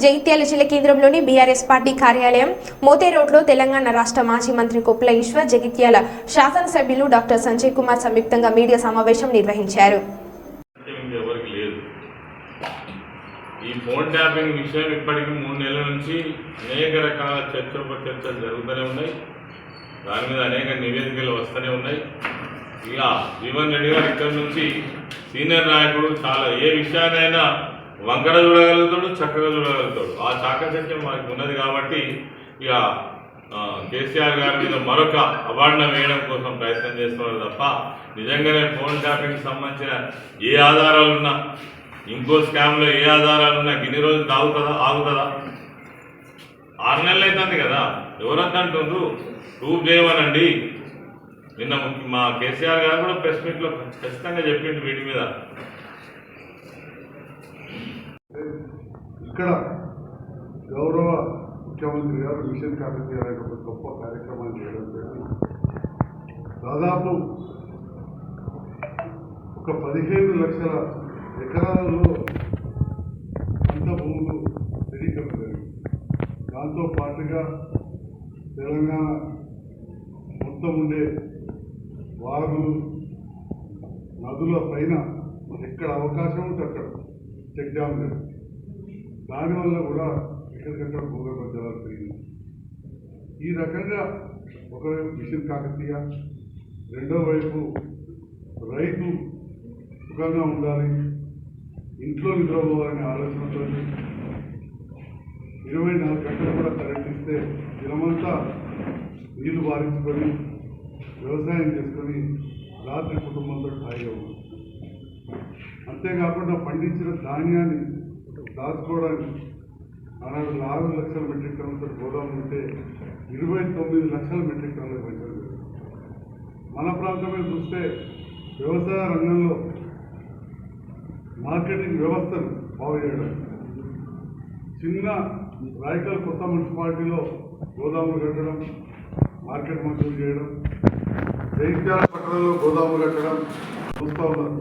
జగిత్యాల జిల్లా కేంద్రంలోని BRS party కార్యాలయం మోతే రోడ్లో తెలంగాణ రాష్ట్ర మాజీ మంత్రి కొప్పుల ఈశ్వర్ జగిత్యాల శాసనసభ్యులు డాక్టర్ సంజయ్ కుమార్ సంయుక్తంగా మీడియా సమావేశం నిర్వహించారు. ఈ ఫోన్ ట్యాపింగ్ విషయం ఇప్పటికీ మూడు నెలల నుంచి అనేక రకాల చర్చలు జరుగుతూనే ఉన్నాయి. దాని మీద అనేక నివేదికలు వస్తూనే ఉన్నాయి. ఇలా జీవన్ రెడ్డి గారు ఇక్కడి నుంచి సీనియర్ నాయకుడు చాలా ఏ విషయాన్నైనా వంకర చూడగలుగుతాడు చక్కగా చూడగలుగుతాడు. ఆ చాకచక్యం మనకు ఉన్నది కాబట్టి ఇక కేసీఆర్ గారి మీద మరొక అవార్డును వేయడం కోసం ప్రయత్నం చేస్తున్నారు తప్ప నిజంగానే ఫోన్ ట్యాపింగ్కి సంబంధించిన ఏ ఆధారాలు ఉన్నా ఇంకో స్కామ్లో ఏ ఆధారాలు ఉన్నా ఇన్ని రోజులు తాగుతుందా ఆగుతుందా? ఆరు నెలలు అవుతుంది కదా ఎవరంతా అంటుండ్రు? ప్రూవ్ చేయమనండి. నిన్న మా కేసీఆర్ గారు కూడా ప్రెస్ మీట్లో ఖచ్చితంగా చెప్పిండు వీటి మీద. ఇక్కడ గౌరవ ముఖ్యమంత్రి గారు మిషన్ కాకతీయ అనే ఒక గొప్ప కార్యక్రమాన్ని చేయడం జరిగింది. దాదాపు ఒక పదిహేను లక్షల ఎకరాలలో పంట భూములు స్థిరీకరణ జరిగింది. దాంతో పాటుగా తెలంగాణ మొత్తం ఉండే వాగులు నదుల పైన ఎక్కడ అవకాశం ఉంటే అక్కడ చెక్ డ్యామ్ జరిగింది. దానివల్ల కూడా ఎక్కడికక్కడ భూగర్భజలాలు పెరిగింది. ఈ రకంగా ఒకవైపు మిషన్ కాకతీయ రెండో వైపు రైతు సుఖంగా ఉండాలి ఇంట్లో నిద్రపోవాలనే ఆలోచనతో ఇరవై నాలుగు గంటలు కూడా కరెంట్ ఇస్తే దినమంతా నీళ్ళు బారించుకొని వ్యవసాయం చేసుకొని రాత్రి కుటుంబంతో హాయిగా ఉంది అంతేకాకుండా పండించిన ధాన్యాన్ని దాచుకోవడానికి ఆనాడు నాలుగు లక్షల మెట్రిక్ టన్నులతో గోదాములు ఉంటే ఇరవై తొమ్మిది లక్షల మెట్రిక్ టన్నులకు పెంచడం మన ప్రాంతమే చూస్తే వ్యవసాయ రంగంలో మార్కెటింగ్ వ్యవస్థను బాగు చేయడం చిన్న రాయకల్ కొత్త మున్సిపాలిటీలో గోదాములు కట్టడం మార్కెట్ మంజూరు చేయడం జైత్యాల పట్టణంలో గోదాములు కట్టడం చూస్తూ ఉన్నారు.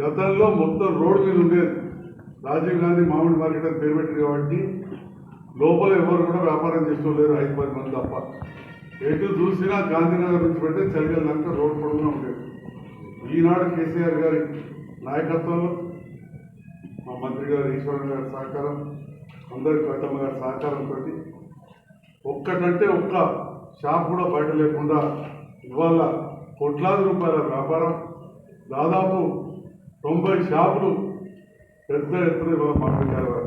గతంలో మొత్తం రోడ్డు మీద ఉండేది. రాజీవ్ గాంధీ మామిడి మార్కెట్ అని పేరు పెట్టింది కాబట్టి లోపల ఎవరు కూడా వ్యాపారం చేసుకోలేరు ఐదు పది మంది తప్ప. ఎటు చూసినా గాంధీనగర్ నుంచి పెడితే చలిగల దాకా రోడ్డు పొడవునా ఉండేది. ఈనాడు కేసీఆర్ గారి నాయకత్వంలో మా మంత్రి గారు ఈశ్వరన్ గారి సహకారం అందరి పెద్దమ్మ గారి సహకారంతో ఒక్కటంటే ఒక్క షాప్ కూడా బయట లేకుండా ఇవాళ కోట్లాది రూపాయల వ్యాపారం. దాదాపు తొంభై షాపులు పెద్ద ఎత్తున ఇవాళ మాట్లాడారు